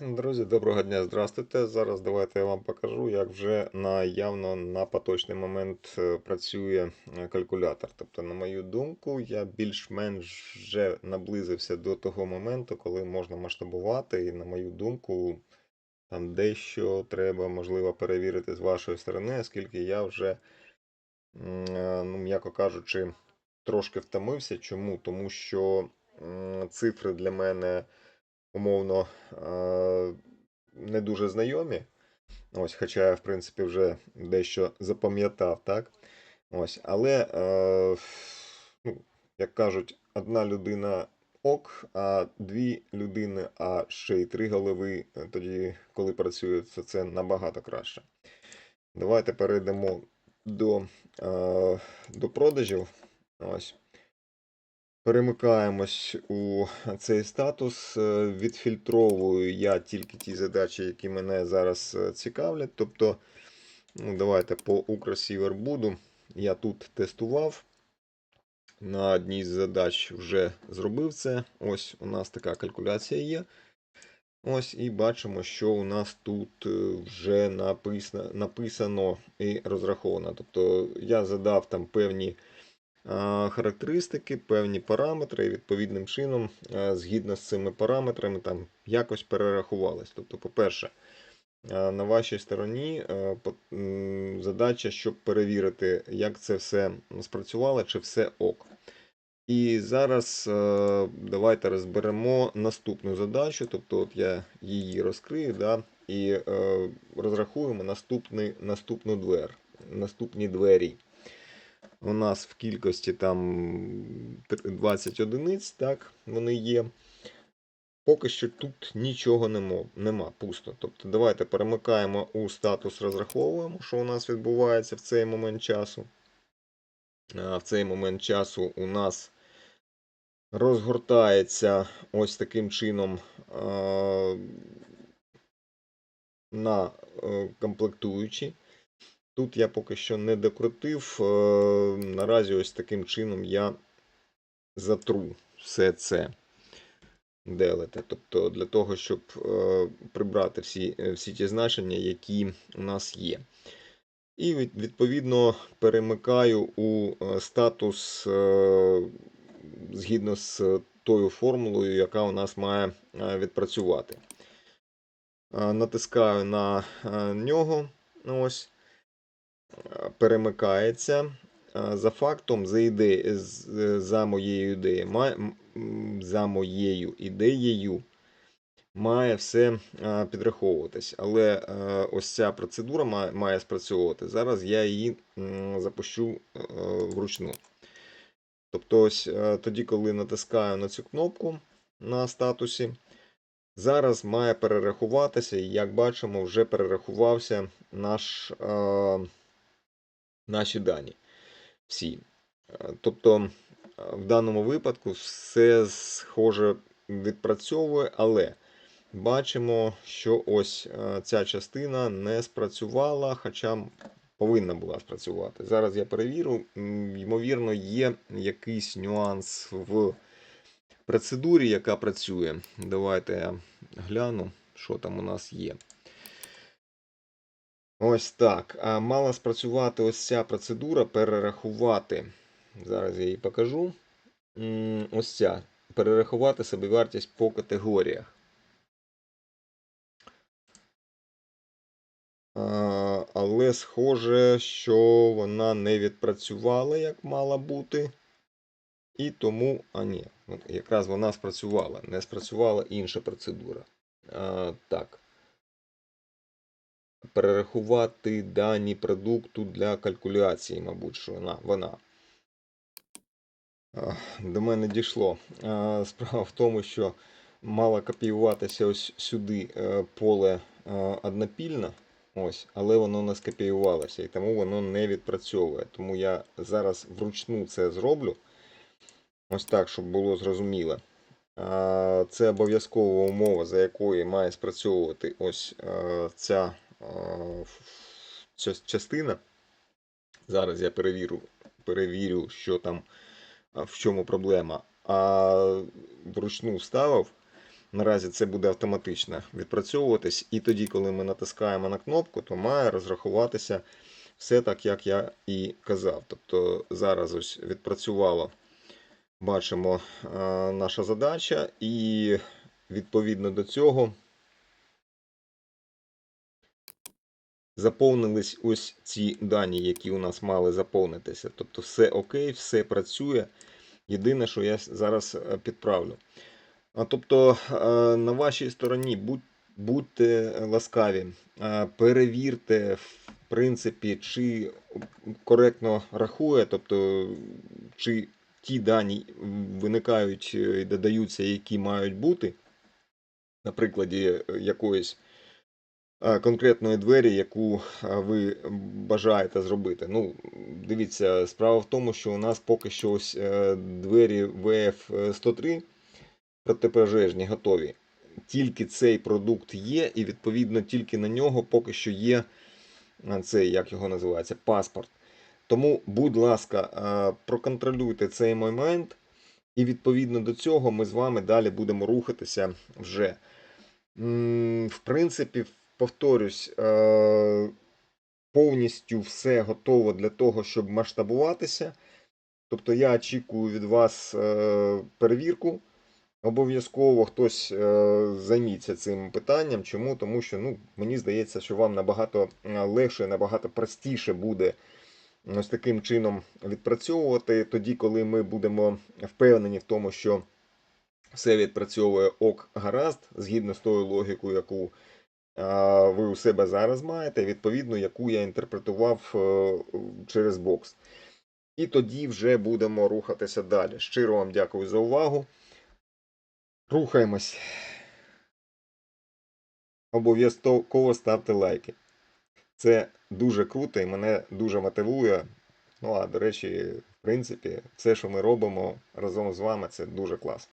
Друзі, доброго дня, здравствуйте. Зараз давайте я вам покажу, як вже на явно на поточний момент е, працює е, калькулятор. Тобто, на мою думку, я більш-менш вже наблизився до того моменту, коли можна масштабувати. І на мою думку, там дещо треба, можливо, перевірити з вашої сторони, оскільки я вже, е, ну, м'яко кажучи, трошки втомився. Чому? Тому що цифри для мене умовно е, не дуже знайомі. Ось, хоча я, в принципі, вже дещо запам'ятав, так? Ось, але, е, ну, як кажуть, одна людина ок, а дві людини, а ще й три голови, е, тоді, коли працюють, то це набагато краще. Давайте перейдемо до, е, до продажів. Ось. Перемикаємось у цей статус. Е, Відфільтровую я тільки ті задачі, які мене зараз е, цікавлять. Тобто, ну, давайте по Укрсівер буду. Я тут тестував. На одній з задач вже зробив це. Ось у нас така калькуляція є. Ось і бачимо, що у нас тут е, вже написано, написано і розраховано. Тобто я задав там певні характеристики, певні параметри, і відповідним чином, згідно з цими параметрами, там якось перерахувалось. Тобто, по-перше, на вашій стороні задача, щоб перевірити, як це все спрацювало, чи все ок. І зараз давайте розберемо наступну задачу. Тобто, от я її розкрию, да, і розрахуємо наступний, наступну двер, наступні двері. У нас в кількості там 20 одиниць, так, вони є. Поки що тут нічого нема, нема пусто. Тобто давайте перемикаємо у статус розраховуємо, що у нас відбувається в цей момент часу. В цей момент часу у нас розгортається ось таким чином на е, комплектуючі. Тут я поки що не докрутив. е, Наразі ось таким чином я затру все це делити. Тобто для того, щоб е, прибрати всі, е, всі ті значення, які у нас є. І відповідно перемикаю у статус згідно з тою формулою, яка у нас має відпрацювати. Натискаю на нього. Ось. Перемикається. За фактом, за, іде, за моєю ідеєю, за моєю ідеєю має все підраховуватись. Але ось ця процедура має, спрацьовувати. Зараз я її запущу е, вручну. Тобто, ось е, тоді, коли натискаю на цю кнопку на статусі, зараз має перерахуватися, і як бачимо, вже перерахувався наш, наші дані. Всі. Е, Тобто, е, в даному випадку все схоже відпрацьовує, але бачимо, що ось е, ця частина не спрацювала, хоча повинна була спрацювати. Зараз я перевірю. Ймовірно, є якийсь нюанс в процедурі, яка працює. Давайте я гляну, що там у нас є. Ось так. Мала спрацювати ось ця процедура перерахувати. Зараз я її покажу. Ось ця. Перерахувати собівартість по категоріях. Але схоже, що вона не відпрацювала, як мала бути. І тому, а ні, якраз вона спрацювала. Не спрацювала інша процедура. Так. Перерахувати дані продукту для калькуляції, мабуть, що вона. До мене дійшло. Справа в тому, що мало копіюватися ось сюди е, поле е, однопільно, ось, але воно не скопіювалося, і тому воно не відпрацьовує. Тому я зараз вручну це зроблю. Ось так, щоб було зрозуміло. Це обов'язкова умова, за якою має спрацьовувати ось е, ця частина. Зараз я перевірю, перевірю, що там, в чому проблема. А вручну вставив. Наразі це буде автоматично відпрацьовуватись, і тоді, коли ми натискаємо на кнопку, то має розрахуватися все так, як я і казав. Тобто зараз ось відпрацювало, бачимо наша задача, і відповідно до цього заповнились ось ці дані, які у нас мали заповнитися. Тобто все окей, все працює. Єдине, що я зараз е, підправлю. А, Тобто е, на вашій стороні будь, будьте ласкаві, е, перевірте, в принципі, чи коректно рахує, тобто, чи ті дані виникають і додаються, які мають бути, на прикладі якоїсь конкретної двері, яку е, ви бажаєте зробити. Ну, дивіться, справа в тому, що у нас поки що ось е, двері VF103 протипожежні готові. Тільки цей продукт є, і відповідно тільки на нього поки що є цей, як його називається, паспорт. Тому, будь ласка, проконтролюйте цей момент, і відповідно до цього ми з вами далі будемо рухатися вже. В принципі, повторюсь, е, повністю все готово для того, щоб масштабуватися. Тобто я очікую від вас е, перевірку. Обов'язково хтось е, займіться цим питанням. Чому? Тому що ну, мені здається, що вам набагато легше, набагато простіше буде ось таким чином відпрацьовувати, тоді, коли ми будемо впевнені в тому, що все відпрацьовує ок гаразд, згідно з тою логікою, яку ви у себе зараз маєте, відповідно, яку я інтерпретував е, через бокс. І тоді вже будемо рухатися далі. Щиро вам дякую за увагу. Рухаємось. Обов'язково ставте лайки. Це дуже круто і мене дуже мотивує. Ну а до речі, в принципі, все, що ми робимо разом з вами, це дуже класно.